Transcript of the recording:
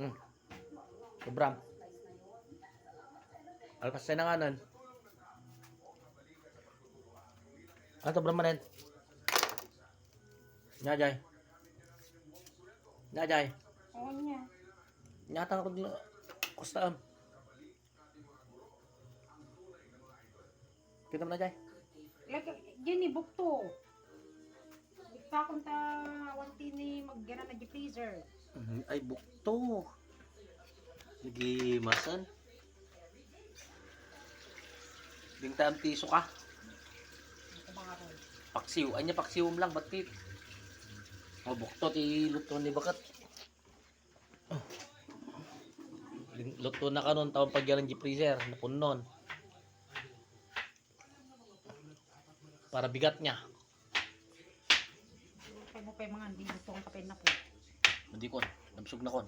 Hmm. Sobram. Alpas na kanan. Ano to, Bram manin? Nya, Jay. Nya, Jay. Oo niya. Nyata ako dito. Kustaan. Kita mo na, Jay. Like, yun ni bukto. Bigta kong ta wanti ni maggana na di freezer. Ay, bukto. Lagi masan. Bingta ang piso ka. Paksiw. Anya paksiw lang. Ba't tit? O, bukto. Ti luto ni bakat. Oh. Luto na ka nun. Taon pagyan ng freezer. Napunon. Para bigat niya. Kaya mo pa yung mga hindi gusto kong kapin na po. Hindi kon. Nabsog na kon.